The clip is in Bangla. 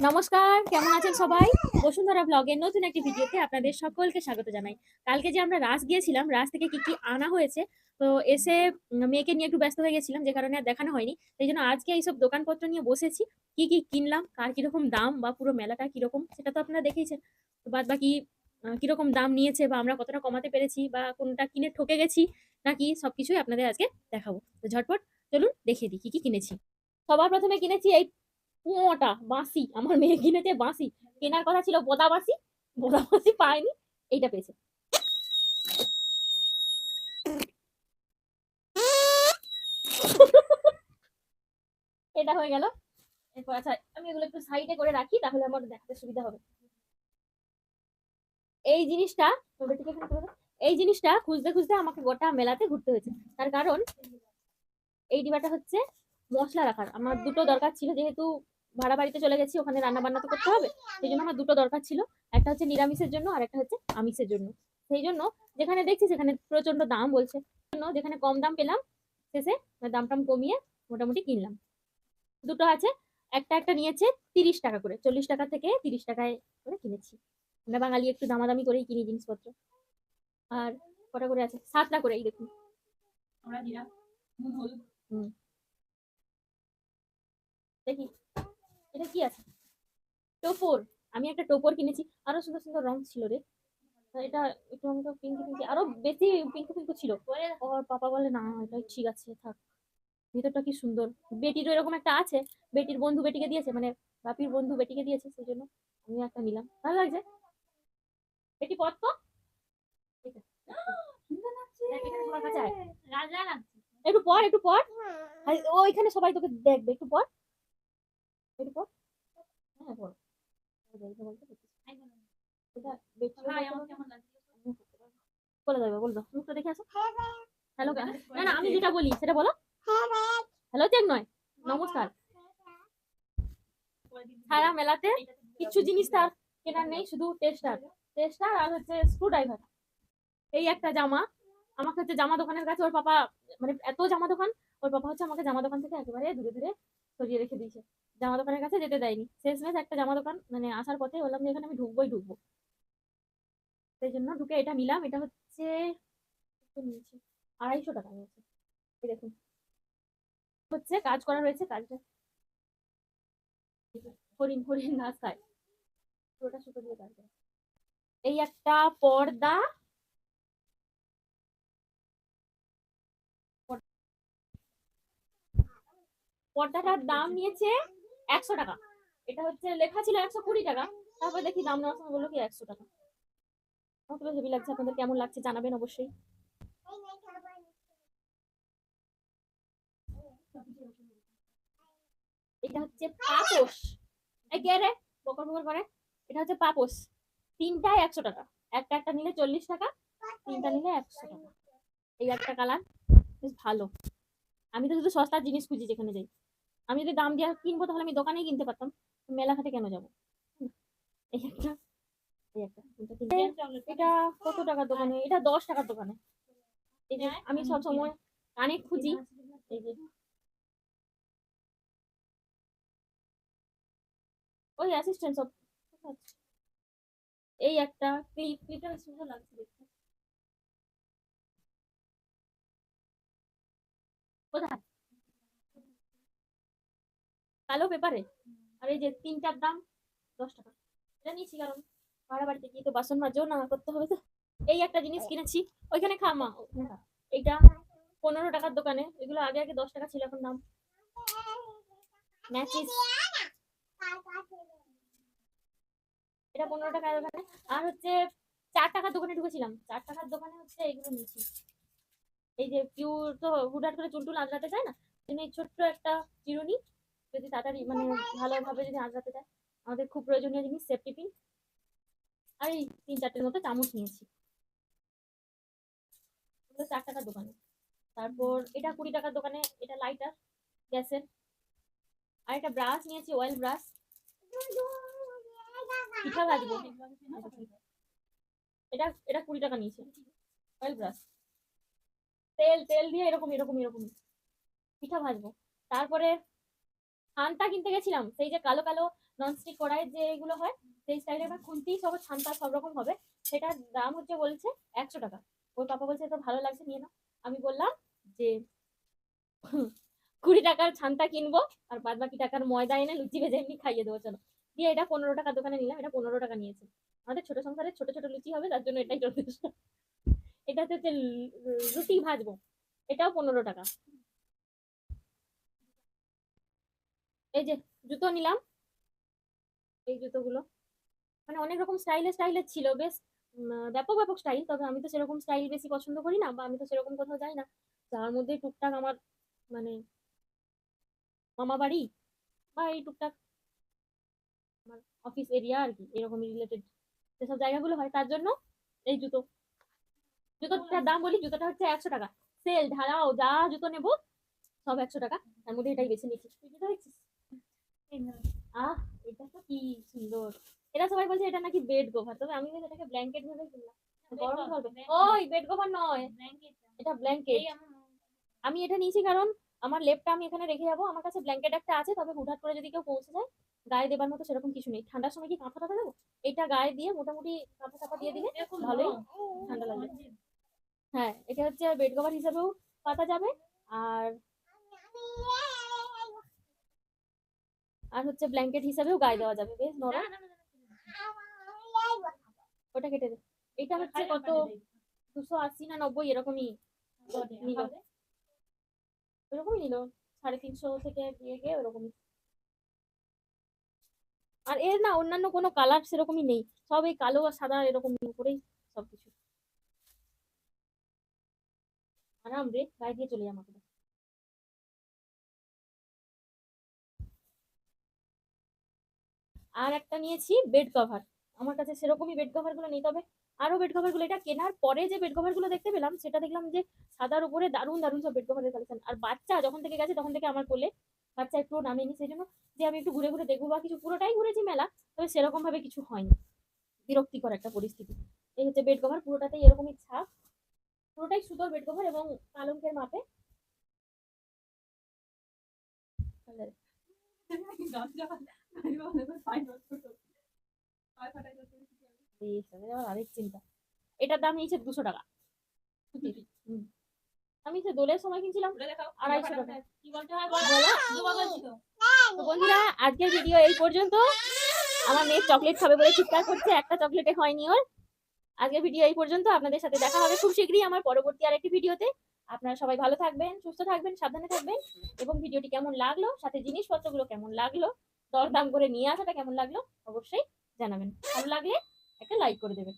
নমস্কার, কেমন আছেন সবাই? বসুন্ধরা ব্লগের নতুন একটি ভিডিওতে আপনাদের সকলকে স্বাগত জানাই। কালকে যে আমরা রাস গিয়েছিলাম রাস থেকে কি কি আনা হয়েছে, তো এসে মেয়েকে নিয়ে একটু ব্যস্ত হয়ে গেছিলাম, যে কারণে আর দেখানো হয়নি। সেই জন্য আজকে এইসব দোকানপত্র নিয়ে বসেছি, কি কি কিনলাম, কার কীরকম দাম বা পুরো মেলাটা কীরকম, সেটা তো আপনারা দেখেইছেন। তো বাদ বাকি কীরকম দাম নিয়েছে বা আমরা কতটা কমাতে পেরেছি বা কোনটা কিনে ঠকে গেছি, নাকি সবকিছুই আপনাদের আজকে দেখাবো। তো ঝটপট চলুন দেখিয়ে দিই, কি কি কিনেছি। সবার প্রথমে কিনেছি এই কুয়োটা বাঁশি, আমার মেয়ে কিনেছে বাঁশি। কেনার কথা ছিল বোদা বাঁশি বোদা বাঁশি পায়নি, এইটা পেয়েছে। এটা হয়ে গেল। এরপর আচ্ছা আমি এগুলো একটু সাইডে করে রাখি, তাহলে আমার দেখাতে সুবিধা হবে। এই জিনিসটা। এই জিনিসটা খুঁজতে খুঁজতে আমাকে গোটা মেলাতে ঘুরতে হয়েছে। তার কারণ, এই ডিবাটা হচ্ছে মশলা রাখার। আমার দুটো দরকার ছিল যেহেতু ভাড়া বাড়িতে চলে গেছি ওখানে রান্না বান্না তো করতে হবে। সেই জন্য আমার দুটো দরকার ছিল একটা হচ্ছে নিরামিষের জন্য আর একটা হচ্ছে আমিষের জন্য। সেই জন্য যেখানে দেখছি সেখানে প্রচণ্ড দাম বলছে। জন্য যেখানে কম দাম পেলাম শেষে দাম টাম কমিয়ে মোটামুটি কিনলাম। দুটো আছে একটা একটা নিয়েছে তিরিশ টাকা করে চল্লিশ টাকা থেকে তিরিশ টাকায় করে কিনেছি। আমরা বাঙালি একটু দামাদামি করেই কিনি জিনিসপত্র। আর কটা করে আছে? সাতটা করে এই দেখুন। দেখি। এটা কি আছে? টোপর। আমি একটা টোপর কিনেছি। আরও সুন্দর সুন্দর রং ছিল রে। এটা একটু আমাকে পিঙ্ক পিঙ্ক আরও বেশি পিঙ্ক পিঙ্ক ছিল। ওর পাপা বলে না এটা ঠিক আছে থাক। ভিতরটা কি সুন্দর? বেটির এরকম একটা আছে। বেটির বন্ধু বেটিকে দিয়েছে মানে বাপির বন্ধু বেটিকে দিয়েছে সেই জন্য আমি একটা নিলাম। ভালো লাগছে? বেটি পথ তো? একটু পর একটু পর। ওইখানে সবাই তোকে দেখবে। একটু পর। একটু পর হ্যাঁ বলে। দেবে মুখটা দেখে আসো। হ্যালো না না আমি যেটা বলি সেটা বলো। হ্যালো চেক নয় নমস্কার। সারা মেলাতে কিছু জিনিস তার কেনার নেই শুধু টেস্টার টেস্টার আর হচ্ছে স্ক্রু ড্রাইভার এই একটা জামা। আমাকে হচ্ছে জামা দোকানের কাছে ওর পাপা মানে এত জামা দোকান ওর পাপা হচ্ছে আমাকে জামা দোকান থেকে একেবারে দূরে দূরে সরিয়ে রেখে দিয়েছে। জামা দোকানের কাছে যেতে দেয়নি। শেষমেশ একটা জামা দোকান মানে আসার পথে বললাম যে এখানে আমি ঢুকবোই ঢুকবো। সেই জন্য ঢুকে এটা নিলাম। এটা হচ্ছে আড়াইশো টাকা নিয়েছে। এই দেখুন। হচ্ছে কাজ করা রয়েছে কাজটা হরিণ হরিণ ঘাস খায়। পুরোটা সুতো দিয়ে কাজ করে। এই একটা পর্দা। পর্দাটার দাম নিয়েছে একশো টাকা। এটা হচ্ছে লেখা ছিল একশো কুড়ি টাকা, তারপর দেখি দাম নেওয়ার সময় বলল কি একশো টাকা। আমার তো হেভি লাগছে, আপনাদের কেমন লাগছে জানাবেন অবশ্যই। এটা হচ্ছে পাপোশ। এই কে রে? বকর বকর করে। এটা হচ্ছে পাপোশ। তিনটায় একশো টাকা। একটা একটা নিলে চল্লিশ টাকা, তিনটা নিলে একশো টাকা। এই একটা কালার, বেশ ভালো। আমি তো শুধু সস্তার জিনিস খুঁজি যেখানে যাই। আমি যদি দাম দিয়ে কিনবো তাহলে আমি দোকানেই কিনতে পারতাম। মেলাঘাটে কেন যাব? এই একটা এই একটা এটা কত টাকার দোকানে? এটা দশ টাকার দোকানে। এই যে আমি সব সময় কানে খুঁজি। এই যে। ওই অ্যাসিস্ট্যান্ট সব। এই একটা। ক্লিপ ক্লিপটা সুন্দর লাগছে দেখতে। কোথায়? কালো পেপারে? আর এই যে তিনটার দাম দশ টাকা। এটা নিয়েছি কারণ ভাড়া বাড়িতে গিয়ে তো বাসন মাজও না করতে হবে তো। এই একটা জিনিস কিনেছি। ওইখানে খা, মা ওখানে এইটা পনেরো টাকার দোকানে। এগুলো আগে আগে দশ টাকা ছিল এখন দাম। ম্যাচিস। এটা পনেরো টাকার দোকানে। আর হচ্ছে চার টাকার দোকানে ঢুকেছিলাম। চার টাকার দোকানে হচ্ছে এইগুলো নিয়েছি। এই যে পিউর তো হুটহাট করে চুলটুল আঁচড়াতে চায় না? এই ছোট্ট একটা চিরুনি যদি তাড়াতাড়ি মানে ভালোভাবে যদি আঁচড়াতে চায়, আমাদের খুব প্রয়োজনীয় জিনিস সেফটি পিন আর এই তিন চারটের মতো চামচ নিয়েছি। চার টাকার দোকানে। তারপর এটা কুড়ি টাকার দোকানে, এটা লাইটার গ্যাসের। আর একটা ব্রাশ নিয়েছি অয়েল ব্রাশ পিঠা ভাজবো এটা এটা কুড়ি টাকা নিয়েছে। অয়েল ব্রাশ তেল তেল দিয়ে এরকম এরকম এরকম পিঠা ভাজবো। তারপরে থানটা কিনতে গেছিলাম, সেই যে কালো কালো ননস্টিক কড়াইয়ের যে এগুলো হয়, সেই স্টাইলে আমার খুন্তি সব ছান্তা সব রকম হবে। সেটার দাম হচ্ছে বলছে একশো টাকা। ওর পাপা বলছে তো ভালো লাগছে, নিয়ে নাও। আমি বললাম যে, কুড়ি টাকার ছান্তা কিনবো, আর বাদ বাকি টাকার ময়দা এনে লুচি ভেজে এমনি খাইয়ে দেবো, চলো। দিয়ে এটা পনেরো টাকা দোকানে নিলাম, এটা পনেরো টাকা নিয়েছে। আমাদের ছোট সংসারে ছোট ছোট লুচি হবে, তার জন্য এটাই যথেষ্ট। এটা হচ্ছে রুটি ভাজবো, এটাও পনেরো টাকা। এই যে জুতো নিলাম। এই জুতোগুলো। মানে অনেক রকম স্টাইলে স্টাইলের ছিল, বেশ ব্যাপক ব্যাপক স্টাইল তবে আমি তো সেরকম স্টাইল বেশি পছন্দ করি না, বা আমি তো সেরকম কোথাও যাই না। যার মধ্যে টুকটাক আমার মানে মামা বাড়ি বা এই টুকটাক আমার অফিস এরিয়া আর কি, এরকমই রিলেটেড যেসব জায়গাগুলো হয়, তার জন্য এই জুতো। জুতোটার দাম বলি, জুতোটা হচ্ছে একশো টাকা। সেল ঢালাও, যা জুতো নেব, সব একশো টাকা। তার মধ্যে এটাই বেছে নিচ্ছি তুই জুতো দেখছিস? আহ এটা তো কি সুন্দর এটা সবাই বলছে এটা নাকি বেড কভার তবে আমি এটাকে ব্ল্যাঙ্কেট ভেবে কিনলাম গরম ওই বেড কভার নয় এটা ব্ল্যাঙ্কেট আমি এটা নিয়েছি কারণ আমার লেপটা আমি এখানে রেখে যাব আমার কাছে ব্ল্যাঙ্কেট একটা আছে তবে হুটহাট করে যদি কেউ পৌঁছে যায় গায়ে দেবার মতো সেরকম কিছু নেই ঠান্ডার সময় কি কাঁথা টাথা দেবো এটা গায়ে দিয়ে মোটামুটি কাঁথা টাথা দিয়ে দিলে ভালোই ঠান্ডা লাগবে হ্যাঁ এটা হচ্ছে বেড কভার হিসেবেও পাতা যাবে আর আর হচ্ছে ব্ল্যাঙ্কেট হিসাবেও গায়ে দেওয়া যাবে বেশ নরম ওটা কেটে দে। এটা হচ্ছে কত? দুশো আশি না নব্বই এরকমই নিল। এরকমই নিল সাড়ে তিনশো থেকে দিয়ে গিয়ে ওরকমই। আর এর না অন্যান্য কোনো কালার সেরকমই নেই। সব এই কালো আর সাদা এরকম করেই সবকিছু। আরাম রে গায়ে দিয়ে চলে যাব আর একটা নিয়েছি বেড কভার আমার কাছে সেরকমই বেড কভারগুলো নেই, তবে আরও বেড কভারগুলো এটা কেনার পরে যে বেড কভারগুলো দেখতে পেলাম, সেটা দেখলাম যে সাদার উপরে দারুণ দারুণ সব বেড কভারের কালেকশন আর বাচ্চা যখন থেকে গেছে, তখন থেকে আমার কোলে বাচ্চা একটু নামেনি সেই জন্য যে আমি একটু ঘুরে ঘুরে দেখব বা কিছু, পুরোটাই ঘুরেছি মেলা, তবে সেরকম ভাবে কিছু হয়নি। বিরক্তিকর একটা পরিস্থিতি। এই হচ্ছে বেড কভার পুরোটাতেই এরকমই ছাপ। পুরোটাই সুতোর বেড কভার এবং পালঙ্কের মাপে। চিন্তা এটার দাম দুশো টাকা। আমি সে দোলের সময় কিনছিলাম, আড়াইশো টাকা। আজকের ভিডিও এই পর্যন্ত। আমার মেয়ে চকলেট খাবে বলে চিৎকার করছে, একটা চকলেটে হয়নি ওর। আজকের ভিডিও এই পর্যন্ত। আপনাদের সাথে দেখা হবে খুব শীঘ্রই আমার পরবর্তী আরেকটি ভিডিওতে আপনারা সবাই ভালো থাকবেন, সুস্থ থাকবেন, সাবধানে থাকবেন এবং ভিডিওটি কেমন লাগল, সাথে জিনিসপত্রগুলো কেমন লাগল, দরদাম করে নিয়ে আসাটা কেমন লাগল, অবশ্যই জানাবেন। ভালো লাগলে একটা লাইক করে দেবেন।